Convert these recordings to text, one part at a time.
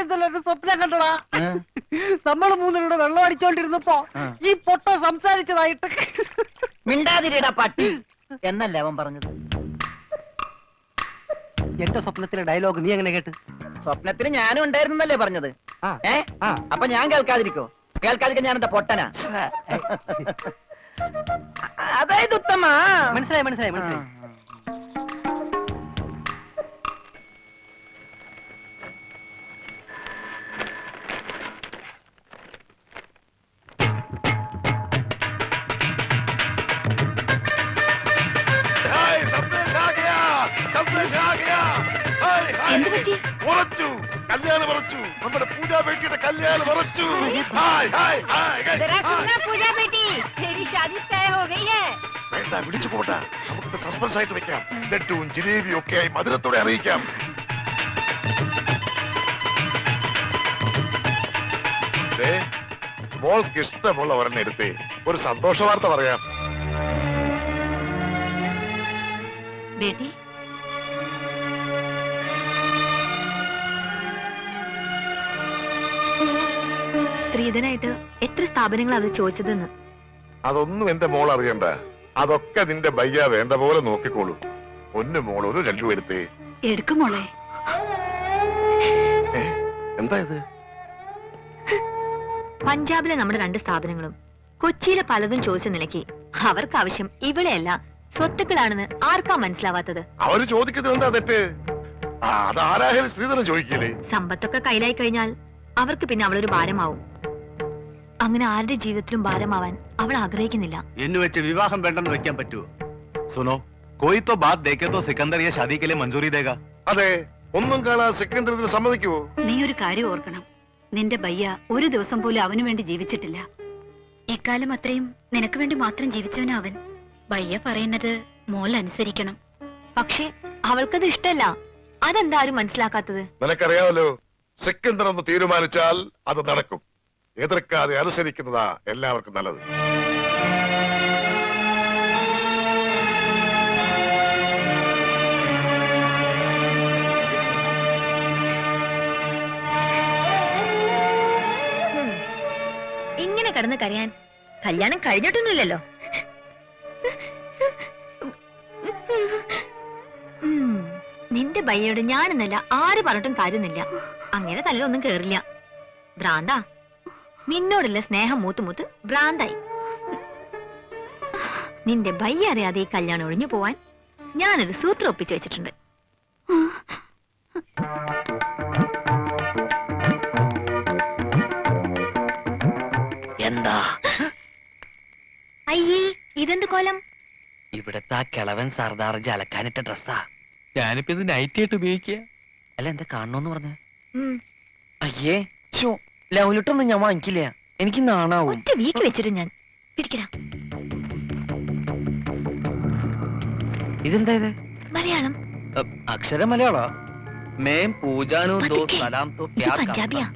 ഇന്നലെ ഒരു സ്വപ്നം കണ്ടടാ. നമ്മൾ മൂന്നിലൂടെ വെള്ളം അടിച്ചോണ്ടിരുന്നപ്പോ. ഈ പൊട്ട സംസാരിച്ചതായിട്ട് മിണ്ടാതിരിടാ പട്ടി. എന്നല്ലേ അവൻ പറഞ്ഞത്? എന്റെ സ്വപ്നത്തിലെ ഡയലോഗ് നീ എങ്ങനെ കേട്ട്? സ്വപ്നത്തിന് ഞാനും ഉണ്ടായിരുന്നല്ലേ പറഞ്ഞത്. ആ. ഏ? അപ്പൊ ഞാൻ കേൾക്കാതിരിക്കോ? കേൾക്കാതിരിക്കാൻ ഞാൻ എന്താ പൊട്ടനാ അതായത് ഉത്തമ. മനസ്സിലായി മനസ്സിലായി മനസ്സിലായി. എന്ത് പറ്റി? ഉറച്ചു. കല്യാണം ഉറച്ചു. നമ്മുടെ പൂജാ ബേട്ടിയുടെ കല്യാണം ഉറച്ചു. ഹായ് ഹായ് ഹായ് പൂജാ ബേട്ടി വേണ്ട വിളിച്ചു പോട്ട നമുക്ക് സസ്പെൻസ് ആയിട്ട് വെക്കാം. ലഡ്ഡുവും ജിലേബിയും ഒക്കെ ആയി മധുരത്തോടെ അറിയിക്കാം. മോൾക്ക് ഇഷ്ടമുള്ള ഒരെണ്ണെടുത്ത് ഒരു സന്തോഷ വാർത്ത പറയാം. ബേട്ടി സ്ത്രീധനായിട്ട് എത്ര സ്ഥാപനങ്ങൾ അത് ചോദിച്ചതെന്ന്? അതൊന്നും എന്റെ മോൾ അറിയണ്ട. അതൊക്കെ നിന്റെ ബയ്യ വേണ്ട പോലെ നോക്കിക്കോളൂ. ഒന്ന് മോൾ ഒരു ലഡു എടുത്തേ എടുക്കും മോളെ. എന്താ ഇത്? പഞ്ചാബിലെ നമ്മുടെ രണ്ട് സ്ഥാപനങ്ങളും കൊച്ചിയിലെ പലതും ചോദിച്ച നിലയ്ക്ക് അവർക്ക് ആവശ്യം ഇവിടെയല്ല സ്വത്തുക്കളാണെന്ന് ആർക്കാ മനസ്സിലാവാത്തത്? അവർ ചോദിക്കുന്നത് എന്താ തെറ്റ്? ആ അതാരായാലും ശ്രീധരൻ ചോദിക്കില്ലേ? സമ്പത്തൊക്കെ കയ്യിലായി കഴിഞ്ഞാൽ അവർക്ക് പിന്നെ അവളൊരു ഭാരമാവും. അങ്ങനെ ആരുടെ ജീവിതത്തിലും ഭാരമാവാൻ അവൾ ആഗ്രഹിക്കുന്നില്ല. എന്ന് വെച്ച് വിവാഹം വേണ്ടെന്ന് വെക്കാൻ പറ്റൂ സുനോ കോയിത്തോ ബാത് ദേക്കത്തോ തോ സിക്കന്ദർ മഞ്ജൂരി ദേഗ അതെ ഒന്നും കാണാ സിക്കന്ദർ ഇതിന് സമ്മതിക്കുമോ നീ ഒരു കാര്യം ഓർക്കണം. നിന്റെ ബയ്യ ഒരു ദിവസം പോലും അവനു വേണ്ടി ജീവിച്ചിട്ടില്ല. എക്കാലം അത്രയും നിനക്ക് വേണ്ടി മാത്രം ജീവിച്ചവനാ അവൻ. ബയ്യ പറയുന്നത് മോൾ അനുസരിക്കണം. പക്ഷേ അവൾക്കത് ഇഷ്ടല്ല. അതെന്താ ആരും മനസ്സിലാക്കാത്തത്? നിനക്കറിയാമല്ലോ സെക്കൻഡർ ഒന്ന് തീരുമാനിച്ചാൽ അത് നടക്കും. എതിർക്കാതെ അനുസരിക്കുന്നതാ എല്ലാവർക്കും നല്ലത്. ഇങ്ങനെ കിടന്ന് കരയാൻ കല്യാണം കഴിഞ്ഞിട്ടൊന്നുമില്ലല്ലോ. ഉം. നിന്റെ ബയ്യോട് ഞാനെന്നല്ല ആര് പറഞ്ഞിട്ടും കാര്യമൊന്നുമില്ല. അങ്ങനെ തലയിലൊന്നും കേറില്ല. ഭ്രാന്താ. നിന്നോടുള്ള സ്നേഹം മൂത്ത് മൂത്ത് ഭ്രാന്തായി. നിന്റെ ബയ്യ അറിയാതെ ഈ കല്യാണം ഒഴിഞ്ഞു പോവാൻ ഞാനൊരു സൂത്രം ഒപ്പിച്ചു വെച്ചിട്ടുണ്ട്. എന്താ? അയ്യേ ഇതെന്ത് കോലം? ഇവിടത്തെ ആ കിളവൻ സർദാർ ജലക്കാനിട്ട ഡ്രസ്സാ. ഞാനിപ്പോ ഇത് നൈറ്റ് ആയിട്ട് ഉപയോഗിക്കുക. അല്ല എന്താ കാണണോന്ന് പറഞ്ഞ. അയ്യേ ഷോ ലൗലിട്ടൊന്നും ഞാൻ വാങ്ങിക്കില്ല. എനിക്ക് നാണാവും. ഒറ്റ വീക്ക് വെച്ചിട്ട് ഞാൻ പിടിക്കടാ. ഇതെന്താ ഇത്? മലയാളം. അക്ഷര മലയാളോ? മേം പൂജാനോ ദോ. സലാം തോ പ്യാർ പഞ്ചാബിയാ.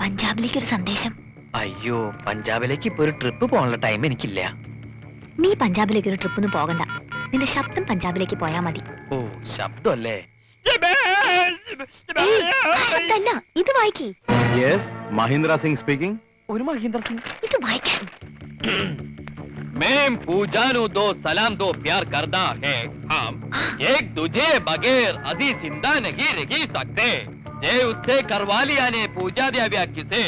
പഞ്ചാബിലേക്ക് ഒരു സന്ദേശം. അയ്യോ പഞ്ചാബിലേക്ക് ഇപ്പൊ ഒരു ട്രിപ്പ് പോകാനുള്ള ടൈം എനിക്കില്ല. നീ പഞ്ചാബിലേക്ക് ഒരു ട്രിപ്പ് ഒന്നും പോകണ്ട. നിന്റെ ശബ്ദം പഞ്ചാബിലേക്ക് പോയാ മതി. ഓ ശബ്ദമല്ലേ ശബ്ദമല്ല ഇത് വായിക്കേ. यस महिंद्रा सिंह स्पीकिंग ഒരു മഹീന്ദ്ര സിംഗ് ഇത് വായിക്കാൻ मैं पूजानु दो सलाम दो प्यार करना है हम एक दूजे बगैर अजी जिंदा नहीं रह सकते ये उससे करवा लिया ने पूजा दिया व्या किसे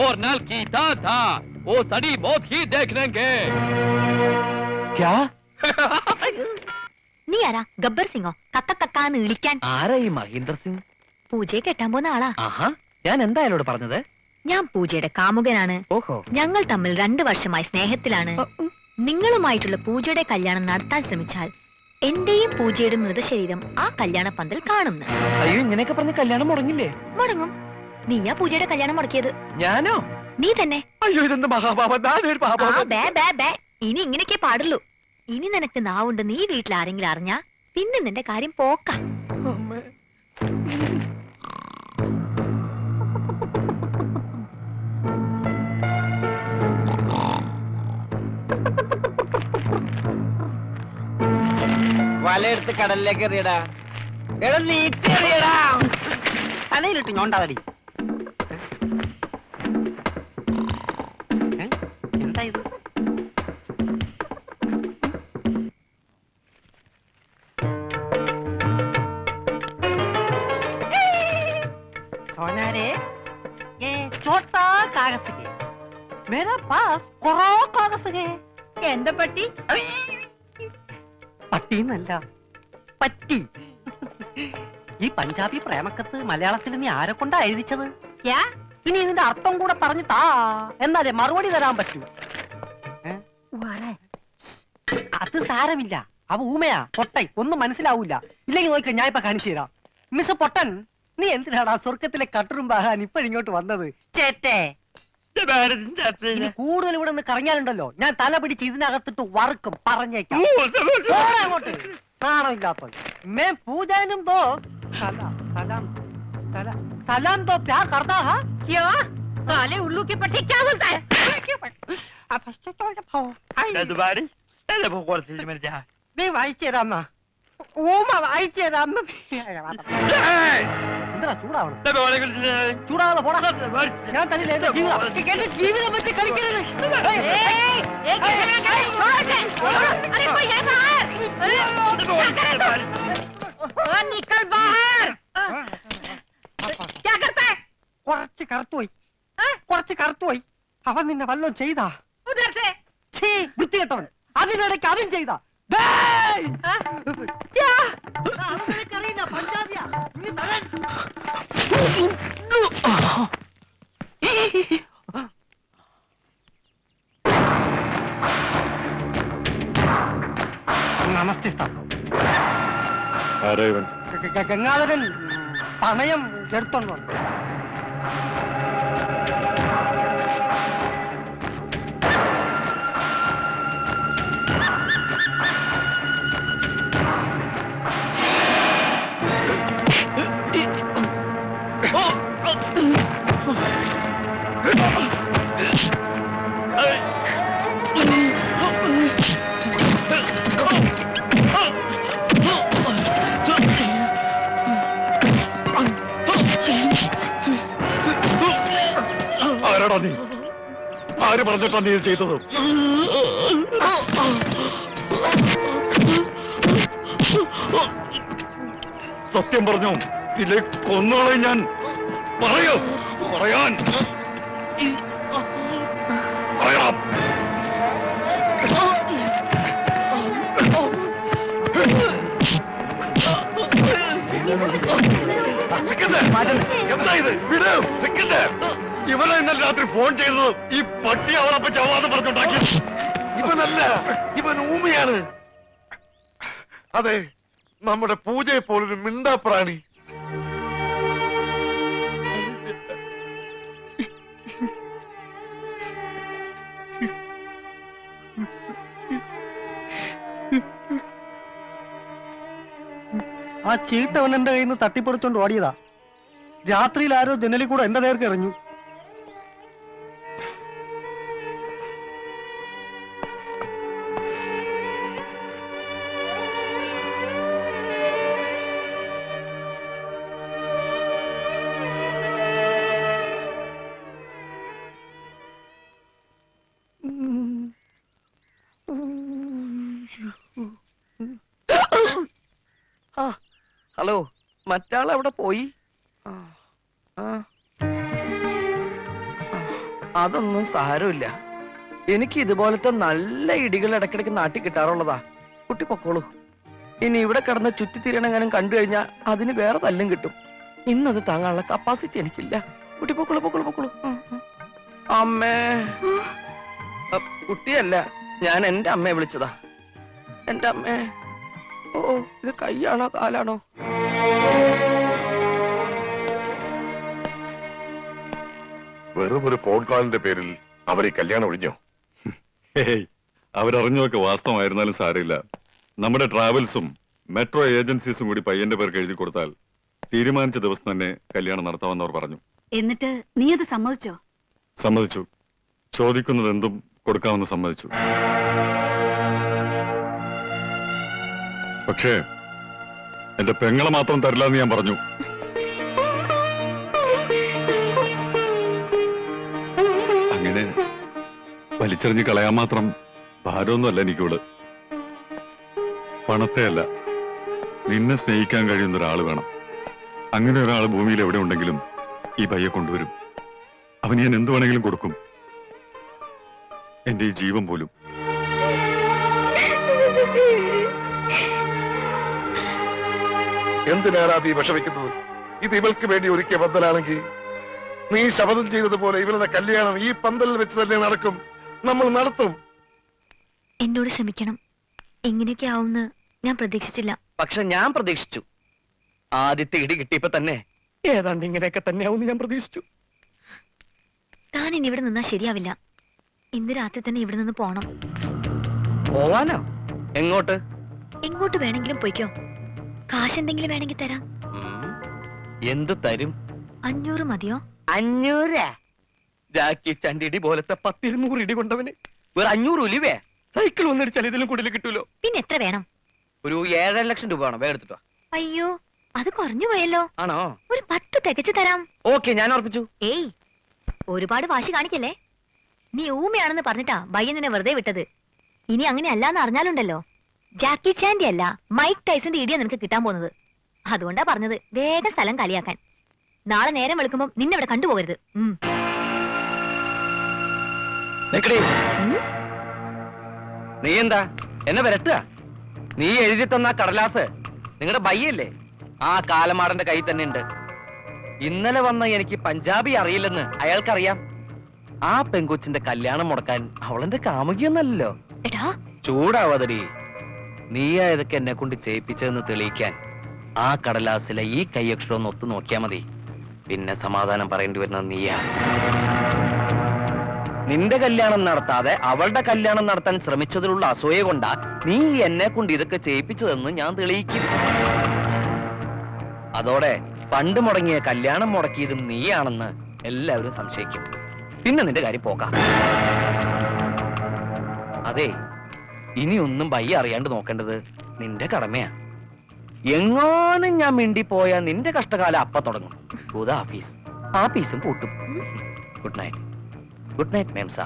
और नल कीता था वो सड़ी मौत ही देख लेंगे ക്യാ നീ ആരാ ഗബ്ബർ സിംഗോ കക്ക കക്കാന്ന് വിളിക്കാൻ ആരാ ഈ മഹീന്ദ്ര സിംഗ് പൂജയെ കെട്ടാൻ പോകുന്ന ആളാ ആഹാ ഞാൻ എന്താ അയാളോട് പറഞ്ഞത്? ഞാൻ പൂജയുടെ കാമുകനാണ്. ഓഹോ. ഞങ്ങൾ തമ്മിൽ രണ്ടു വർഷമായി സ്നേഹത്തിലാണ്. നിങ്ങളുമായിട്ടുള്ള പൂജയുടെ കല്യാണം നടത്താൻ ശ്രമിച്ചാൽ എന്റെയും പൂജയുടെ മൃതശരീരം ആ കല്യാണ പന്തൽ കാണുന്നു. അയ്യോ ഇങ്ങനെയൊക്കെ പറഞ്ഞ് കല്യാണം മുടങ്ങില്ലേ? മുടങ്ങും. നീയാ പൂജയുടെ കല്യാണം മുടക്കിയത്. ഞാനോ? നീ തന്നെ. അയ്യോ ഇതെന്ത്. ഇനി ഇങ്ങനെയൊക്കെ പാടുള്ളൂ. ഇനി നിനക്ക് നാവുണ്ട്. നീ വീട്ടിൽ ആരെങ്കിലും അറിഞ്ഞാ പിന്നെ നിന്റെ കാര്യം പോക്ക. വലയെടുത്ത് കടലിലേക്ക് എറിയടാ എടാ നീട്ടി എറിയടാ തലയിലിട്ട് ഞോണ്ടാതടി എന്താ ഇത് सोनारे ये छोटा कागज है मेरा पास करो कागज है एंड पट्टी പട്ടിന്നല്ല പറ്റി. ഈ പഞ്ചാബി പ്രേമക്കത്ത് മലയാളത്തിൽ നീ ആരെ കൊണ്ടാ എഴുതിച്ചത്? ഇനി ഇതിന്റെ അർത്ഥം കൂടെ പറഞ്ഞു താ. എന്നാലേ മറുപടി തരാൻ പറ്റൂ. അത് സാരമില്ല. അവ ഊമയാ. പൊട്ടൻ. ഒന്നും മനസ്സിലാവൂല. ഇല്ലെങ്കിൽ നോക്കി ഞാൻ ഇപ്പൊ കാണിച്ചു തരാം. മിസ് പൊട്ടൻ നീ എന്തിനാടാ സ്വർഗത്തിലെ കട്ടറും ബാഹാൻ ഇപ്പോഴിങ്ങോട്ട് വന്നത്? ചേട്ടേ ഇനി കൂടുതൽ ഇവിടെ നിന്ന് കറങ്ങിയാലുണ്ടല്ലോ ഞാൻ തല പിടിച്ച് ഇതിനകത്തിട്ട് വറുക്കും പറഞ്ഞേക്കാം പോടാ അങ്ങോട്ട് നാണമില്ലാത്ത മേ പൂജാനും ദോ സലാം സലാം സലാം സലാം ദോ പ്യാർ കർത്താ ഹാ ക്യാ സാലെ ഉള്ളൂ की पट्टी क्या बोलता है നീ വായിച്ചു തരാം ഊമ വായിച്ചു തരാം എന്താ ചൂടാവണം ചൂടാവാതെ പോടാ ഞാൻ തന്നെ എന്റെ ജീവിതം എന്റെ ജീവിതം വെച്ച് കളിക്കരുത് എന്തിനാ ചൂടാവണം ചൂടാവാതെ പോടാ ഞാൻ തന്നില്ല എന്റെ ജീവിതം എന്റെ ജീവിതം വെച്ച് കളിക്കരുത് കുറച്ച് കറുത്തുപോയി കുറച്ച് കറുത്തുപോയി അവൻ നിന്നെ വല്ലതും ചെയ്താ വൃത്തികെട്ടവൻ അതിനിടയ്ക്ക് അതും ചെയ്താ പഞ്ചാബിയാ നമസ്തേ സാർ. ഗംഗാധരൻ പണയം എടുത്തോണ്ട് ആരാടാ നീ? ആര് പറഞ്ഞിട്ടാ നീ ചെയ്തത്? സത്യം പറഞ്ഞോ? ഇല്ലേ കൊന്നോളെ ഞാൻ. പറയോ. പറയാൻ. എന്താ ഇത്. ഇവനെ ഇന്നലെ രാത്രി ഫോൺ ചെയ്തത് ഈ പട്ടി അവളെ ചവാതെ പറഞ്ഞുണ്ടാക്കി. ഇവനല്ല ഇവൻ ഊമയാണ്. അതെ നമ്മുടെ പൂജയെ പോലൊരു മിണ്ടാപ്രാണി. ആ ചീട്ടവൻ എന്റെ കയ്യിൽ നിന്ന് തട്ടിപ്പറിച്ചോണ്ട് ഓടിയതാ. രാത്രിയിൽ ആരോ ജനലിൽ കൂടെ എന്റെ നേർക്ക് എറിഞ്ഞു. മറ്റാൾ അവിടെ പോയി അതൊന്നും സാരമില്ല. എനിക്ക് ഇതുപോലത്തെ നല്ല ഇടികൾ ഇടക്കിടക്ക് നാട്ടി കിട്ടാറുള്ളതാ. കുട്ടി പൊക്കോളൂ. ഇനി ഇവിടെ കിടന്ന് ചുറ്റിത്തിരിയണെങ്ങാനും കണ്ടു കഴിഞ്ഞാൽ അതിന് വേറെ തല്ലും കിട്ടും. ഇന്നത് താങ്ങാനുള്ള കപ്പാസിറ്റി എനിക്കില്ല. കുട്ടി പൊക്കോളൂ പൊക്കോളൂ പൊക്കോളൂ. അമ്മേ. കുട്ടിയല്ല. ഞാൻ എന്റെ അമ്മയെ വിളിച്ചതാ. എന്റെ അമ്മേ. ഓ ഇത് കൈയാണോ കാലാണോ? വെറും ഒരു ഫോൺ കോളിന്റെ പേരിൽ അവർ ഈ കല്യാണം ഒഴിഞ്ഞോ? അവരറിഞ്ഞതൊക്കെ വാസ്തവമായിരുന്നാലും സാരമില്ല. നമ്മുടെ ട്രാവൽസും മെട്രോ ഏജൻസീസും കൂടി പയ്യന്റെ പേർക്ക് എഴുതി കൊടുത്താൽ തീരുമാനിച്ച ദിവസം തന്നെ കല്യാണം നടത്താമെന്നവർ പറഞ്ഞു. എന്നിട്ട് നീ അത് സമ്മതിച്ചോ? സമ്മതിച്ചു. ചോദിക്കുന്നത് എന്തും കൊടുക്കാമെന്ന് സമ്മതിച്ചു. പക്ഷേ എന്റെ പെങ്ങളെ മാത്രം തരില്ലെന്ന് ഞാൻ പറഞ്ഞു. വലിച്ചെറിഞ്ഞ് കളയാൻ മാത്രം ഭാരമൊന്നുമല്ല എനിക്കോട് പണത്തെ അല്ല നിന്നെ സ്നേഹിക്കാൻ കഴിയുന്ന ഒരാൾ വേണം. അങ്ങനെ ഒരാൾ ഭൂമിയിൽ എവിടെ ഉണ്ടെങ്കിലും ഈ പയ്യെ കൊണ്ടുവരും. അവൻ ഞാൻ എന്തു വേണമെങ്കിലും കൊടുക്കും. എന്റെ ഈ ജീവൻ പോലും. എന്തിനാണ് ഈ വിഷമിക്കുന്നത്? ഇത് ഇവൾക്ക് വേണ്ടി ഒരുക്കിയ പന്തലാണെങ്കിൽ നീ ശപഥം ചെയ്തതുപോലെ ഇവളുടെ കല്യാണം ഈ പന്തലിൽ വെച്ച് തന്നെ നടക്കും. നമ്മൾ നടത്തും. എന്നോട് ക്ഷമിക്കണം. ഇങ്ങനെയൊക്കെ ആവുമെന്ന് ഞാൻ പ്രതീക്ഷിച്ചില്ല. പക്ഷെ ഞാൻ പ്രതീക്ഷിച്ചു. ആദ്യത്തെ ഇടി കിട്ടിയപ്പോ തന്നെ ഏതാണ്ട് ഇങ്ങനെയൊക്കെ തന്നെയാവും ഞാൻ പ്രതീക്ഷിച്ചു. താൻ ഇനി ഇവിടെ നിന്നാ ശരിയാവില്ല. ഇന്ന് രാത്രി തന്നെ ഇവിടെ നിന്ന് പോണം. പോവാനോ? എങ്ങോട്ട്? എങ്ങോട്ട് വേണമെങ്കിലും പോയിക്കോ. കാശ് എന്തെങ്കിലും വേണമെങ്കിൽ തരാം. എന്ത് തരും? അഞ്ഞൂറ് മതിയോ? അഞ്ഞൂറ്? ജാക്കി ചണ്ടിടി പോലത്തെ പത്തിരുന്നൂറ് ഇടി കൊണ്ടവന്. ഒരു അഞ്ഞൂറ് ഉലിവേ. സൈക്കിൾ ഒന്നിടിച്ചാൽ ഇതിലും കൂടുതൽ കിട്ടൂലോ? പിന്നെ എത്ര വേണം? ഒരു ഏഴര ലക്ഷം രൂപ വേണം. വേറെടുത്തോ അയ്യോ അത് കുറഞ്ഞു പോയല്ലോ. ആണോ? ഒരു പത്ത് തികച്ചു തരാം. ഓക്കെ ഞാൻ ഉറപ്പിച്ചു. ഏയ് ഒരുപാട് വാശി കാണിക്കല്ലേ? നീ ഊമയാണെന്ന് പറഞ്ഞിട്ടാ ബയ്യൻ നിന്നെ വെറുതെ വിട്ടത്. ഇനി അങ്ങനെ അല്ലാന്ന് അറിഞ്ഞാലുണ്ടല്ലോ. ജാക്കി ചാൻഡി അല്ല മൈക്ക് ടൈസന്റെ ഇടിയാ നിനക്ക് കിട്ടാൻ പോകുന്നത്. അതുകൊണ്ടാ പറഞ്ഞത് വേഗം സ്ഥലം കളിയാക്കാൻ നാളെ നേരം വെളുക്കുമ്പോ നിന്നെ ഇവിടെ കണ്ടുപോകരുത്. ഉം? നീ എന്താ? എന്നെ വരട്ടുക? നീ എഴുതി തന്ന കടലാസ് നിങ്ങളുടെ ബയ്യല്ലേ? ആ കാലമാടന്റെ കയ്യിൽ തന്നെ ഉണ്ട് ഇന്നലെ വന്ന എനിക്ക് പഞ്ചാബി അറിയില്ലെന്ന് അയാൾക്കറിയാം. ആ പെങ്കൊച്ചിന്റെ കല്യാണം മുടക്കാൻ അവളെന്റെ കാമുകിയൊന്നല്ലോ ചൂടാവാതടി. നീയാ ഇതൊക്കെ എന്നെ കൊണ്ട് ചെയ്യിപ്പിച്ചതെന്ന് തെളിയിക്കാൻ ആ കടലാസിലെ ഈ കൈയക്ഷരം ഒന്ന് ഒത്തു നോക്കിയാ മതി. പിന്നെ സമാധാനം പറയേണ്ടി വരുന്നത് നീയാ. നിന്റെ കല്യാണം നടത്താതെ അവളുടെ കല്യാണം നടത്താൻ ശ്രമിച്ചതിലുള്ള അസൂയ കൊണ്ടാ നീ എന്നെ കൊണ്ട് ഇതൊക്കെ ചെയ്യിപ്പിച്ചതെന്ന് ഞാൻ തെളിയിക്കും അതോടെ പണ്ട് മുടങ്ങിയ കല്യാണം മുടക്കിയതും നീയാണെന്ന് എല്ലാവരും സംശയിക്കും. പിന്നെ നിന്റെ കാര്യം പോകാം. അതെ ഇനി ഒന്നും ബയ്യ അറിയാണ്ട് നോക്കേണ്ടത് നിന്റെ കടമയാ. എങ്ങാനും ഞാൻ മിണ്ടി പോയാ നിന്റെ കഷ്ടകാലം അപ്പ തുടങ്ങും. ഭൂത ആഫീസ് ആഫീസും പൂട്ടും. ഗുഡ് നൈറ്റ് ഗുഡ് നൈറ്റ് മേം സാ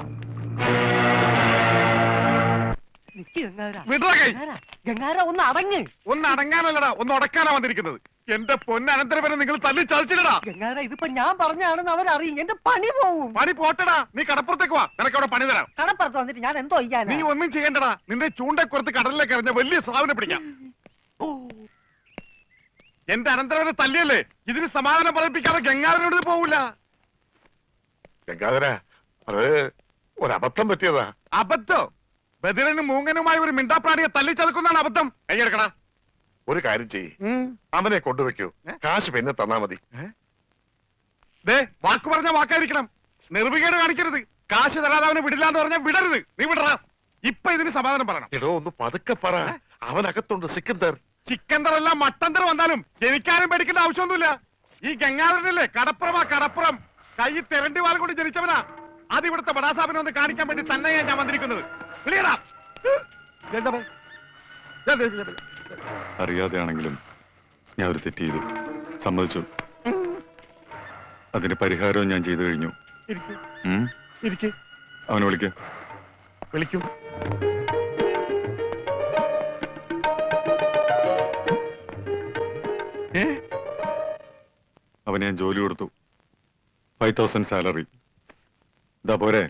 ഗംഗാര ഒന്ന് അടങ്ങ്. ഒന്ന് അടങ്ങാനല്ലടാ ഒന്ന് ഉടക്കാനാ വന്നിരിക്കുന്നത്. എന്റെ പൊന്നനന്തരവനെ നിങ്ങൾ തല്ലി ചതിച്ചില്ലടാ. ഗംഗാര ഇതിപ്പോ ഞാൻ പറഞ്ഞാണെന്ന് അവരറിയും. എന്റെ പണി പോവും. പണി പോട്ടടാ. നീ കടപ്പുറത്തേക്ക് വാ. നിനക്ക് അവിടെ പണി തരാം. കടപ്പുറത്ത് വന്നിട്ട് ഞാൻ എന്തോ ചെയ്യാൻ നീ ഒന്നും ചെയ്യണ്ടടാ. നിന്റെ ചൂണ്ടക്കുറത്ത് കടലിലേക്ക് എറിഞ്ഞ വലിയ സ്രാവിനെ പിടിക്കാം. ഓ, എന്റെ അനന്തരവനെ തല്ലിയല്ലേ? ഇതിന് സമാധാനം പറയിപ്പിക്കാതെ ഗംഗാധരനോട് പോവൂല. പോവില്ല ഗംഗാധര അത് ഒരബദ്ധം പറ്റിയതാ. അബദ്ധം? ബദിരനും മൂങ്ങനുമായി ഒരു മിണ്ടാപ്രാണിയെ തല്ലിച്ചതക്കുന്നതാണ് അബദ്ധം. കൈയെടുക്കണ ഒരു കാര്യം ചെയ്യ്. അവനെ കൊണ്ടുവെക്കൂ കാശ് പിന്നെ തന്നാ മതി. ദേ വാക്ക് പറഞ്ഞ വാക്കായിരിക്കണം. നിർവികേട് കാണിക്കരുത്. കാശ് തരാതെ അവനെ വിടില്ലാന്ന് പറഞ്ഞാൽ വിടരുത്. നീ വിടറാ. ഇപ്പൊ ഇതിന് സമാധാനം പറയണം. എടോ ഒന്ന് പതുക്കെ പറ. അവനകത്തുണ്ട് സിക്കന്തർ ചിക്കന്തർ അല്ല മട്ടന്തർ വന്നാലും എനിക്കാരും പേടിക്കേണ്ട ആവശ്യമൊന്നുമില്ല. ഈ ഗംഗാധരനല്ലേ കടപ്പുറമാ കടപ്പുറം കൈ തെരണ്ടി വാൽ കൊണ്ട് ജനിച്ചവനാ. അത് ഇവിടുത്തെ ബടാസാബിനെ ഒന്ന് കാണിക്കാൻ വേണ്ടി തന്നെയാണ് ഞാൻ വന്നിരിക്കുന്നത്. അറിയാതെയാണെങ്കിലും ഞാൻ ഒരു തെറ്റ് ചെയ്തു. സമ്മതിച്ചു. അതിന്റെ പരിഹാരവും ഞാൻ ചെയ്തു കഴിഞ്ഞു? അവനെ വിളിക്ക. വിളിക്കും. അവന് ഞാൻ ജോലി കൊടുത്തു. ഫൈവ് തൗസൻഡ് സാലറി ഇതാ പോരെ.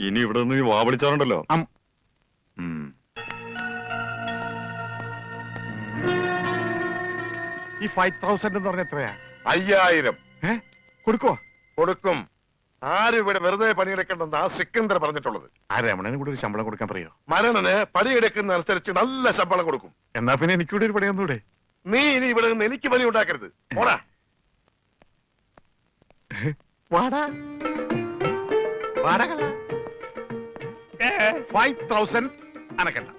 ഇനി ഇവിടെ നിന്ന് വാ വിളിച്ചാറുണ്ടല്ലോ അം. ഉം. ഈ ഫൈവ് തൗസൻഡ് എന്ന് പറഞ്ഞ എത്രയാ? അയ്യായിരം. ഏ? കൊടുക്കോ കൊടുക്കും. ആരും ഇവിടെ വെറുതെ പണിയെടുക്കണ്ടെന്ന് ആ സിക്കന്ദർ പറഞ്ഞിട്ടുള്ളത്. ആ രമണന് കൂടെ ഒരു ശമ്പളം കൊടുക്കാൻ പറയോ? മരണന് പണിയെടുക്കുന്ന അനുസരിച്ച് നല്ല ശമ്പളം കൊടുക്കും. എന്നാ പിന്നെ എനിക്കൂടെ ഒരു പണിയൊന്നൂടെ നീ ഇനി ഇവിടെ നിന്ന് എനിക്ക് പണി ഉണ്ടാക്കരുത്. പോടാ. വാടാ. വാടക ഫൈവ് തൗസൻഡ് അനക്കണ്ട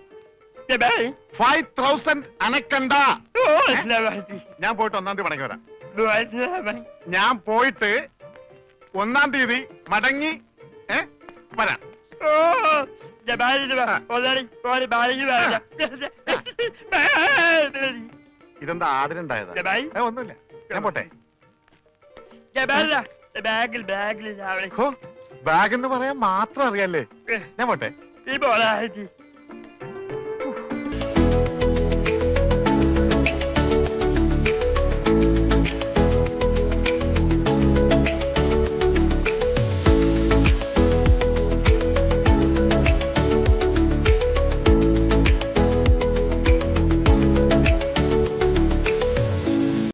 ഫൈവ് തൗസൻഡ് അനക്കണ്ട ഞാൻ പോയിട്ട് ഒന്നാം തീയതി മടങ്ങി വരാം. ഞാൻ പോയിട്ട് ഒന്നാം തീയതി മടങ്ങി വരാം. ഇതെന്താ ആടിനുണ്ടായതാ ഏ, ഒന്നുമില്ല. ഞാൻ പോട്ടെ. ബാഗിൽ ബാഗിൽ ബാഗ് എന്ന് പറയാൻ മാത്രം അറിയാല്ലേ? ഞാൻ പോട്ടെ.